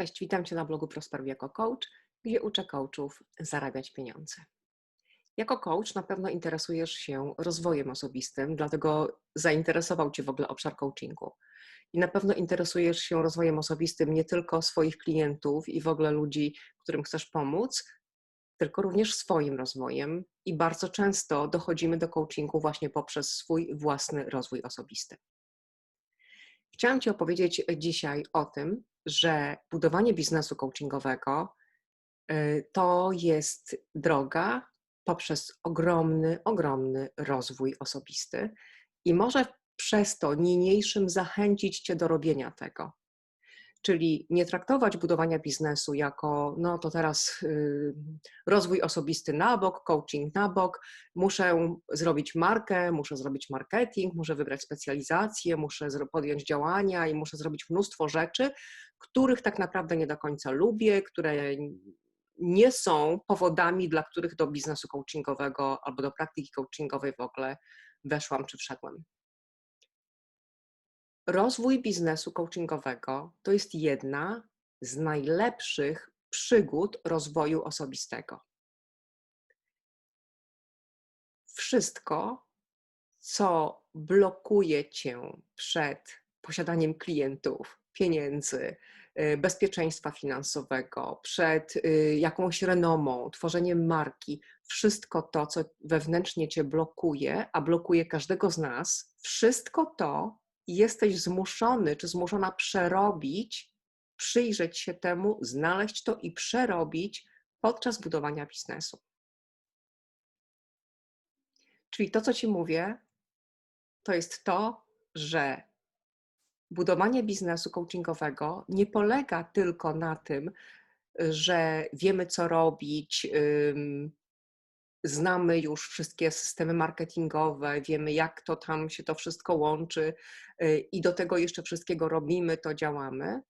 Cześć, witam Cię na blogu Prosperuj jako coach, gdzie uczę coachów zarabiać pieniądze. Jako coach na pewno interesujesz się rozwojem osobistym, dlatego zainteresował Cię w ogóle obszar coachingu. I na pewno interesujesz się rozwojem osobistym nie tylko swoich klientów i w ogóle ludzi, którym chcesz pomóc, tylko również swoim rozwojem. I bardzo często dochodzimy do coachingu właśnie poprzez swój własny rozwój osobisty. Chciałam Ci opowiedzieć dzisiaj o tym, że budowanie biznesu coachingowego y, to jest droga poprzez ogromny, ogromny rozwój osobisty i może przez to niniejszym zachęcić Cię do robienia tego. Czyli nie traktować budowania biznesu jako, no to teraz y, rozwój osobisty na bok, coaching na bok, muszę zrobić markę, muszę zrobić marketing, muszę wybrać specjalizację, muszę podjąć działania i muszę zrobić mnóstwo rzeczy, których tak naprawdę nie do końca lubię, które nie są powodami, dla których do biznesu coachingowego albo do praktyki coachingowej w ogóle weszłam czy wszedłem. Rozwój biznesu coachingowego to jest jedna z najlepszych przygód rozwoju osobistego. Wszystko, co blokuje cię przed posiadaniem klientów, pieniędzy, y, bezpieczeństwa finansowego, przed y, jakąś renomą, tworzeniem marki, wszystko to, co wewnętrznie cię blokuje, a blokuje każdego z nas, wszystko to jesteś zmuszony czy zmuszona przerobić, przyjrzeć się temu, znaleźć to i przerobić podczas budowania biznesu. Czyli to, co Ci mówię, to jest to, że budowanie biznesu coachingowego nie polega tylko na tym, że wiemy, co robić, znamy już wszystkie systemy marketingowe, wiemy jak to tam się to wszystko łączy y, i do tego jeszcze wszystkiego robimy, to działamy.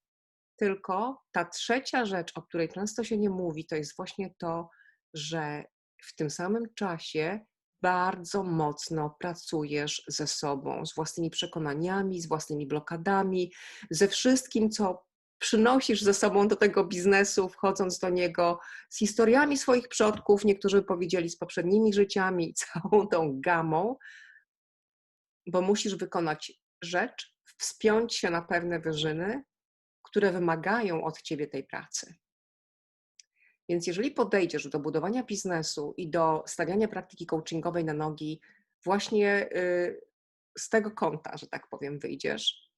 Tylko ta trzecia rzecz, o której często się nie mówi, to jest właśnie to, że w tym samym czasie bardzo mocno pracujesz ze sobą, z własnymi przekonaniami, z własnymi blokadami, ze wszystkim, co przynosisz ze sobą do tego biznesu, wchodząc do niego z historiami swoich przodków, niektórzy powiedzieli z poprzednimi życiami, całą tą gamą, bo musisz wykonać rzecz, wspiąć się na pewne wyżyny, które wymagają od ciebie tej pracy. Więc jeżeli podejdziesz do budowania biznesu i do stawiania praktyki coachingowej na nogi, właśnie y, z tego kąta, że tak powiem, wyjdziesz,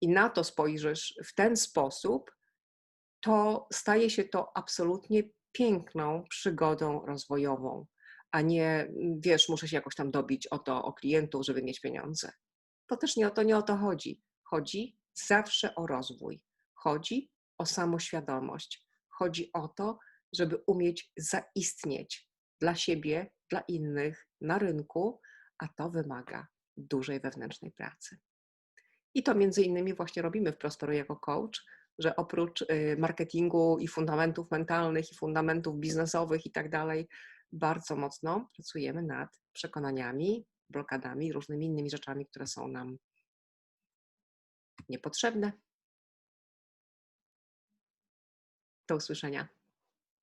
i na to spojrzysz w ten sposób, to staje się to absolutnie piękną przygodą rozwojową, a nie wiesz, muszę się jakoś tam dobić o to, o klientów, żeby mieć pieniądze. To też nie o to, nie o to chodzi. Chodzi zawsze o rozwój. Chodzi o samoświadomość. Chodzi o to, żeby umieć zaistnieć dla siebie, dla innych na rynku, a to wymaga dużej wewnętrznej pracy. I to między innymi właśnie robimy w Prosperu jako coach, że oprócz y, marketingu i fundamentów mentalnych, i fundamentów biznesowych i tak dalej, bardzo mocno pracujemy nad przekonaniami, blokadami, różnymi innymi rzeczami, które są nam niepotrzebne. Do usłyszenia.